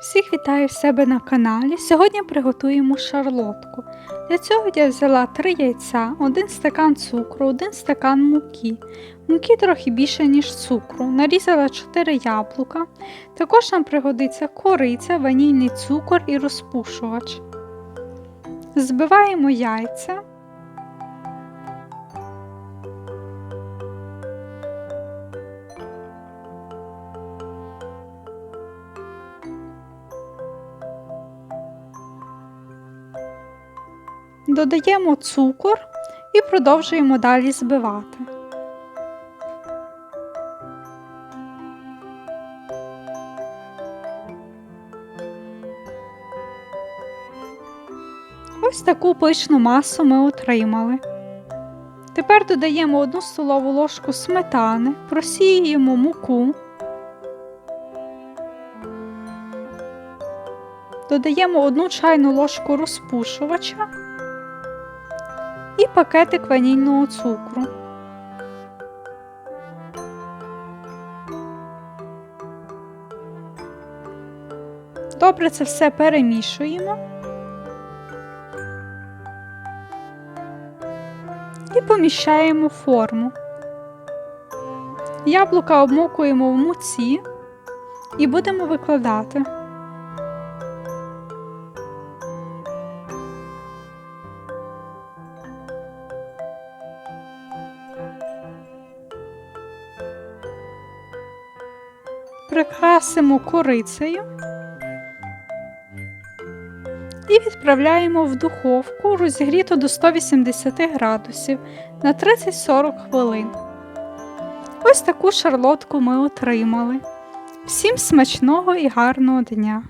Всіх вітаю в себе на каналі. Сьогодні приготуємо шарлотку. Для цього я взяла 3 яйця, 1 стакан цукру, 1 стакан муки. Муки трохи більше, ніж цукру. Нарізала 4 яблука. Також нам пригодиться кориця, ванільний цукор і розпушувач. Збиваємо яйця. Додаємо цукор і продовжуємо далі збивати. Ось таку пишну масу ми отримали. Тепер додаємо 1 столову ложку сметани, просіюємо муку, додаємо 1 чайну ложку розпушувача і пакетик ванільного цукру. Добре це все перемішуємо і поміщаємо форму. Яблука обмокуємо в муці і будемо викладати. Прикрасимо корицею і відправляємо в духовку розігріту до 180 градусів на 30-40 хвилин. Ось таку шарлотку ми отримали. Всім смачного і гарного дня!